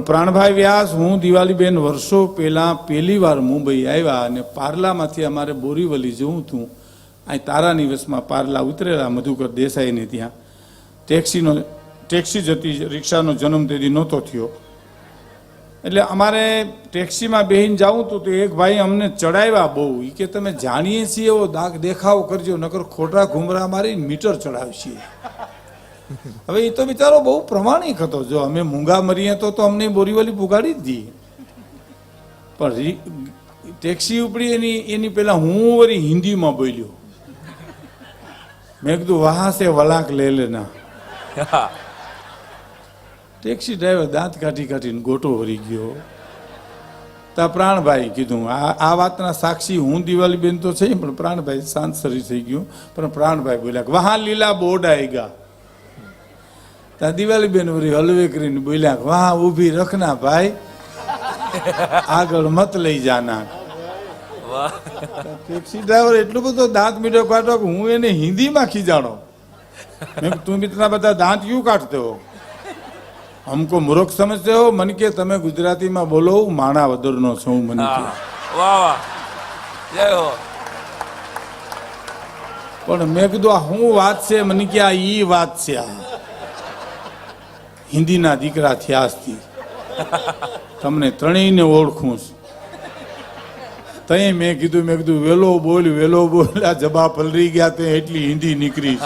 પ્રાણભાઈ વ્યાસ, હું દિવાળીબેન વર્ષો પહેલાં પહેલી વાર મુંબઈ આવ્યા અને પાર્લામાંથી અમારે બોરીવલી જવું હતું. અહીં તારા નિવસમાં પાર્લા ઉતરેલા મધુકર દેસાઈને ત્યાં. ટેક્સીનો, ટેક્સી જતી રિક્ષાનો જન્મ તેથી નહોતો થયો. એટલે અમારે ટેક્સીમાં બેહીને જવું હતું તો એક ભાઈ અમને ચડાવ્યા બહુ. એ કે, તમે જાણીએ છીએ એવો દાગ દેખાવ કરજો, નકર ખોટા ઘુમરા મારી મીટર ચડાવશીએ હવે એ તો બિચારો બહુ પ્રમાણિક હતો. જો અમે મૂંગા મરીએ તો તો અમને બોરીવલી પુગાડી જ દઈએ પણ ટેક્સી ઉપડી એની એની પહેલા હું વળી હિન્દીમાં બોલ્યો. મેં કીધું વાહસે સે વલાક લે લેના. ટેક્સી ડ્રાઈવર દાંત કાઢી કાઢીને ગોટો હરી ગયો. તા પ્રાણભાઈ કીધું આ આ વાતના સાક્ષી હું દિવાળીબેન તો છે પણ પ્રાણભાઈ શાંત શરીર થઈ ગયું. પણ પ્રાણભાઈ બોલ્યા વહા લીલા બોર્ડ આएगा ત્યાં દિવાળીબેન વરી હલવે કરીને બોલ્યા વાહ ઊભી રખના ભાઈ. આગળ મત લઈ જાના ટેક્સી ડ્રાઈવર એટલું બધું દાંત મીઠો કાઢો કે હું એને હિન્દીમાં ખીજાણો. તું મિત્રના બધા દાંત ક્યુ કાઢતો? હો અમકો મૂર્ખ સમજતો હો. મન કે તમે ગુજરાતીમાં બોલો હું માણા વદરનો છું મન કે. પણ મેં કીધું આ શું વાત છે? મને કે આ ઈ વાત છે આ. હિન્દીના દીકરા થયાસથી તમને ત્રણેયને ઓળખું છું. તઈ મેં કીધું મેં કીધું, વેલો બોલ વેલો બોલ. આ જબા પલરી ગયા, તે એટલી હિન્દી નીકળી